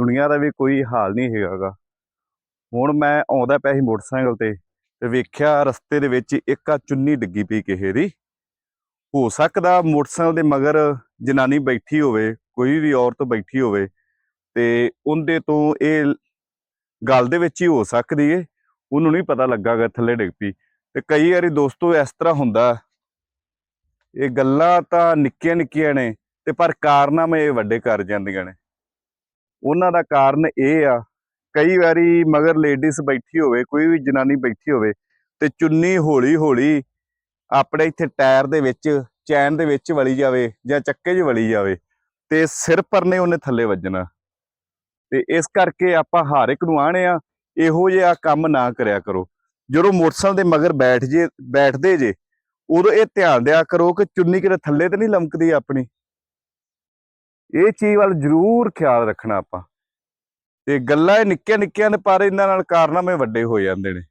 ਦੁਨੀਆ ਦਾ ਵੀ ਕੋਈ ਹਾਲ ਨਹੀਂ ਹੈਗਾਗਾ। ਹੁਣ ਮੈਂ ਆਉਂਦਾ ਪਿਆ ਸੀ ਮੋਟਰਸਾਈਕਲ ਤੇ ਤੇ ਵੇਖਿਆ ਰਸਤੇ ਦੇ ਵਿੱਚ ਇੱਕ ਆ ਚੁੰਨੀ ਡਿੱਗੀ ਪਈ ਕਿਸੇ ਦੀ। ਹੋ ਸਕਦਾ ਮੋਟਰਸਾਈਕਲ ਦੇ ਮਗਰ ਜਨਾਨੀ ਬੈਠੀ ਹੋਵੇ, ਕੋਈ ਵੀ ਔਰਤ ਬੈਠੀ ਹੋਵੇ ਤੇ ਉਹਦੇ ਤੋਂ ਇਹ ਗੱਲ ਦੇ ਵਿੱਚ ਹੀ ਹੋ ਸਕਦੀ ਏ, ਉਹਨੂੰ ਨਹੀਂ ਪਤਾ ਲੱਗਾਗਾ ਥੱਲੇ ਡਿੱਗ ਪਈ। ਤੇ ਕਈ ਵਾਰੀ ਦੋਸਤੋ ਇਸ ਤਰ੍ਹਾਂ ਹੁੰਦਾ, ਇਹ ਗੱਲਾਂ ਤਾਂ ਨਿੱਕੀਆਂ ਨਿੱਕੀਆਂ ਨੇ ਤੇ ਪਰ ਕਾਰਨਾਮੇ ਇਹ ਵੱਡੇ ਕਰ ਜਾਂਦੀਆਂ ਨੇ। ਉਹਨਾਂ ਦਾ ਕਾਰਨ ਇਹ ਆ, ਕਈ ਵਾਰੀ ਮਗਰ ਲੇਡੀਜ਼ ਬੈਠੀ ਹੋਵੇ, ਕੋਈ ਵੀ ਜਨਾਨੀ ਬੈਠੀ ਹੋਵੇ ਤੇ ਚੁੰਨੀ ਹੌਲੀ ਹੌਲੀ ਆਪਣੇ ਇੱਥੇ ਟਾਇਰ ਦੇ ਵਿੱਚ, ਚੈਨ ਦੇ ਵਿੱਚ ਵਲੀ ਜਾਵੇ ਜਾਂ ਚੱਕੇ 'ਚ ਵਲੀ ਜਾਵੇ ਤੇ ਸਿਰ ਪਰਨੇ ਉਹਨੇ ਥੱਲੇ ਵੱਜਣਾ। ਤੇ ਇਸ ਕਰਕੇ ਆਪਾਂ ਹਰ ਇੱਕ ਨੂੰ ਆਣੇ ਆ, ਇਹੋ ਜਿਹਾ ਕੰਮ ਨਾ ਕਰਿਆ ਕਰੋ। ਜਦੋਂ ਮੋਟਰਸਾਈਕਲ ਦੇ ਮਗਰ ਬੈਠ ਜੇ, ਬੈਠਦੇ ਜੇ, ਉਦੋਂ ਇਹ ਧਿਆਨ ਦਿਆ ਕਰੋ ਕਿ ਚੁੰਨੀ ਕਿਤੇ ਥੱਲੇ ਤੇ ਨਹੀਂ ਲਮਕਦੀ ਆਪਣੀ। ਇਹ ਚੀਜ਼ ਵੱਲ ਜ਼ਰੂਰ ਖਿਆਲ ਰੱਖਣਾ ਆਪਾਂ। ਤੇ ਗੱਲਾਂ ਇਹ ਨਿੱਕੀਆਂ ਨਿੱਕੀਆਂ ਨੇ, ਪਰ ਇਹਨਾਂ ਨਾਲ ਕਾਰਨਾਮੇ ਵੱਡੇ ਹੋ ਜਾਂਦੇ ਨੇ।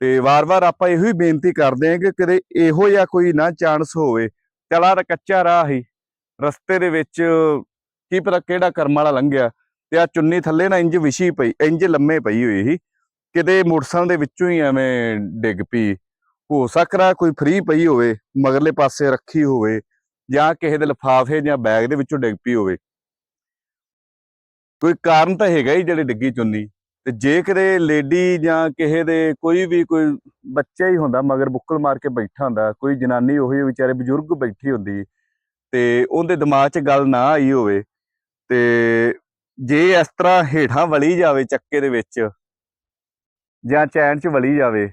ਤੇ ਵਾਰ-ਵਾਰ ਆਪਾਂ ਇਹੋ ਹੀ ਬੇਨਤੀ ਕਰਦੇ ਹਾਂ ਕਿ ਕਿਤੇ ਇਹੋ ਜਿਹਾ ਕੋਈ ਨਾ ਚਾਂਸ ਹੋਵੇ ਚਲਾ ਕੱਚਾ ਰਾਹ ਹੀ, ਰਸਤੇ ਦੇ ਵਿੱਚ ਕੀ ਪਤਾ ਕਿਹੜਾ ਕਰਮ ਵਾਲਾ ਲੰਘਿਆ ਤੇ ਆ ਚੁੰਨੀ ਥੱਲੇ ਨਾ ਇੰਜ ਵਿਸ਼ੀ ਪਈ, ਇੰਜ ਲੰਮੇ ਪਈ ਹੋਈ ਸੀ। ਕਿਤੇ ਮੋਟਰਸਾਈਕਲ ਦੇ ਵਿੱਚੋਂ ਹੀ ਐਵੇਂ ਡਿੱਗ ਪਈ, ਹੋ ਸਕਦਾ ਕੋਈ ਫ੍ਰੀ ਪਈ ਹੋਵੇ, ਮਗਰਲੇ ਪਾਸੇ ਰੱਖੀ ਹੋਵੇ। ਜਾਂ ਕਿਸੇ ਦੇ ਲਿਫਾਫੇ ਜਾਂ ਬੈਗ ਦੇ ਵਿੱਚੋਂ ਡਿੱਗ ਪਈ ਹੋਵੇ। ਕੋਈ ਕਾਰਨ ਤਾਂ ਹੈਗਾ ਹੀ ਜਿਹੜੇ ਡਿੱਗੀ ਚੁੰਨੀ। ਤੇ ਜੇ ਕਿਤੇ ਲੇਡੀ ਜਾਂ ਕਿਸੇ ਦੇ ਕੋਈ ਵੀ ਕੋਈ ਬੱਚਾ ਹੀ ਹੁੰਦਾ, ਮਗਰ ਬੁੱਕਲ ਮਾਰ ਕੇ ਬੈਠਾ ਹੁੰਦਾ, ਕੋਈ ਜਨਾਨੀ ਉਹੀ ਵਿਚਾਰੇ ਬਜ਼ੁਰਗ ਬੈਠੀ ਹੁੰਦੀ, ਤੇ ਉਹਦੇ ਦਿਮਾਗ 'ਚ ਗੱਲ ਨਾ ਆਈ ਹੋਵੇ, ਤੇ ਜੇ ਇਸ ਤਰ੍ਹਾਂ ਹੇਠਾਂ ਵਲੀ ਜਾਵੇ ਚੱਕੇ ਦੇ ਵਿੱਚ ਜਾਂ ਚੈਨ 'ਚ ਵਲੀ ਜਾਵੇ,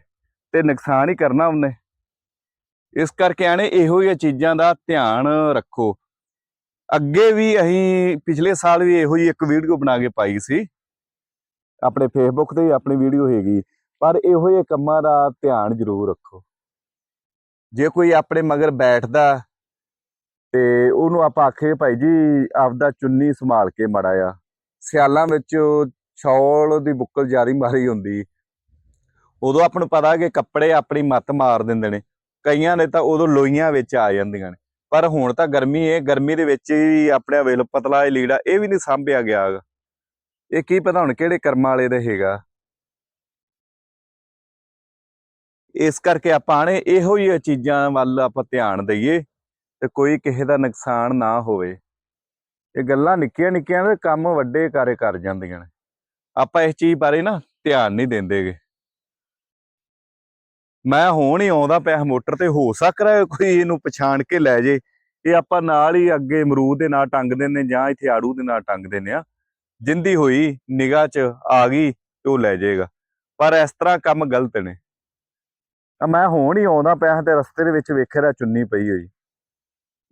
ਤੇ ਨੁਕਸਾਨ ਹੀ ਕਰਨਾ ਉਹਨੇ। ਇਸ ਕਰਕੇ ਆਣੇ ਇਹੋ ਜਿਹੀਆਂ ਚੀਜ਼ਾਂ ਦਾ ਧਿਆਨ ਰੱਖੋ। ਅੱਗੇ ਵੀ ਅਸੀਂ ਪਿਛਲੇ ਸਾਲ ਵੀ ਇਹੋ ਜਿਹੀ ਇੱਕ ਵੀਡੀਓ ਬਣਾ ਕੇ ਪਾਈ ਸੀ। ਆਪਣੇ ਫੇਸਬੁੱਕ ਤੇ ਵੀ ਆਪਣੀ ਵੀਡੀਓ ਹੈਗੀ, ਪਰ ਇਹੋ ਜਿਹੇ ਕੰਮਾਂ ਦਾ ਧਿਆਨ ਜ਼ਰੂਰ ਰੱਖੋ। ਜੇ ਕੋਈ ਆਪਣੇ ਮਗਰ ਬੈਠਦਾ ਤੇ ਉਹਨੂੰ ਆਪਾਂ ਆਖੇ ਭਾਈ ਜੀ, ਆਪਦਾ ਚੁੰਨੀ ਸੰਭਾਲ ਕੇ ਮੜਾ ਆ ਸਿਆਲਾਂ ਵਿੱਚ ਛੌਲ ਦੀ ਬੁੱਕਲ ਜਾਰੀ ਮਾਰੀ ਹੁੰਦੀ, ਉਦੋਂ ਆਪਾਂ ਨੂੰ ਪਤਾ ਕਿ ਕੱਪੜੇ ਆਪਣੀ ਮੱਤ ਮਾਰ ਦਿੰਦੇ ਨੇ। ਕਈਆਂ ਨੇ ਤਾਂ ਉਦੋਂ ਲੋਈਆਂ ਵਿੱਚ ਆ ਜਾਂਦੀਆਂ ਨੇ। ਪਰ ਹੁਣ ਤਾਂ ਗਰਮੀ ਹੈ ਗਰਮੀ ਦੇ ਵਿੱਚ ਹੀ ਆਪਣੇ ਵੇਲ ਪਤਲਾ ਇਹ ਲੀੜਾ ਇਹ ਵੀ ਨਹੀਂ ਸਾਂਭਿਆ ਗਿਆ ਇਹ ਕੀ ਪਤਾ ਹੁਣ ਕਿਹੜੇ ਕਰਮਾਂ ਵਾਲੇ ਦਾ ਹੈਗਾ। ਇਸ ਕਰਕੇ ਆਪਾਂ ਨੇ ਇਹੋ ਜਿਹੀਆਂ ਚੀਜ਼ਾਂ ਵੱਲ ਆਪਾਂ ਧਿਆਨ ਦਈਏ ਤੇ ਕੋਈ ਕਿਸੇ ਦਾ ਨੁਕਸਾਨ ਨਾ ਹੋਵੇ। ਇਹ ਗੱਲਾਂ ਨਿੱਕੀਆਂ ਨਿੱਕੀਆਂ ਦੇ ਕੰਮ ਵੱਡੇ ਕਾਰੇ ਕਰ ਜਾਂਦੀਆਂ ਨੇ। ਆਪਾਂ ਇਸ ਚੀਜ਼ ਬਾਰੇ ਨਾ ਧਿਆਨ ਨਹੀਂ ਦਿੰਦੇਗੇ। ਮੈਂ ਹੋਣ ਹੀ ਆਉਂਦਾ ਪਿਆ ਮੋਟਰ ਤੇ, ਹੋ ਸਕਦਾ ਕੋਈ ਇਹਨੂੰ ਪਛਾਣ ਕੇ ਲੈ ਜੇ। ਇਹ ਆਪਾਂ ਨਾਲ ਹੀ ਅੱਗੇ ਅਮਰੂਦ ਦੇ ਨਾਲ ਟੰਗ ਦਿੰਨੇ ਜਾਂ ਇੱਥੇ ਆੜੂ ਦੇ ਨਾਲ ਟੰਗ ਦਿੰਨੇ ਆ ਜਿੰਦੀ ਹੋਈ ਨਿਗਾਹ 'ਚ ਆ ਗਈ ਤੇ ਉਹ ਲੈ ਜਾਏਗਾ। ਪਰ ਇਸ ਤਰ੍ਹਾਂ ਕੰਮ ਗਲਤ ਨੇ। ਤਾਂ ਮੈਂ ਹੁਣ ਹੀ ਆਉਂਦਾ ਪਿਆ ਤੇ ਰਸਤੇ ਦੇ ਵਿੱਚ ਵੇਖਿਆ ਦਾ ਚੁੰਨੀ ਪਈ ਹੋਈ।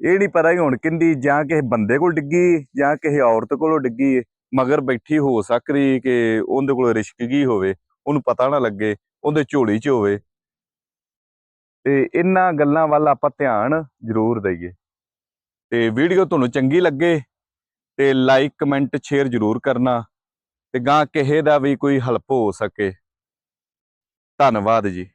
ਇਹ ਨਹੀਂ ਪਤਾ ਹੀ ਹੁਣ ਕਿੰਦੀ ਜਾਂ ਕਿਸੇ ਬੰਦੇ ਕੋਲ ਡਿੱਗੀ, ਜਾਂ ਕਿਸੇ ਔਰਤ ਕੋਲੋਂ ਡਿੱਗੀ। ਮਗਰ ਬੈਠੀ ਹੋ ਸਕਦੀ ਕਿ ਉਹਦੇ ਕੋਲ ਰਿਸ਼ਕ ਗਈ ਹੋਵੇ, ਉਹਨੂੰ ਪਤਾ ਨਾ ਲੱਗੇ, ਉਹਦੇ ਝੋਲੀ 'ਚ ਹੋਵੇ। ਤੇ ਇਹਨਾਂ ਗੱਲਾਂ ਵੱਲ ਆਪਾਂ ਧਿਆਨ ਜ਼ਰੂਰ ਦਈਏ। ਤੇ ਵੀਡੀਓ ਤੁਹਾਨੂੰ ਚੰਗੀ ਲੱਗੇ ਤੇ ਲਾਈਕ ਕਮੈਂਟ ਸ਼ੇਅਰ ਜ਼ਰੂਰ ਕਰਨਾ ਤੇ ਗਾਂ ਕਿਸੇ ਦਾ ਵੀ ਕੋਈ ਹਲਪ ਹੋ ਸਕੇ। ਧੰਨਵਾਦ ਜੀ।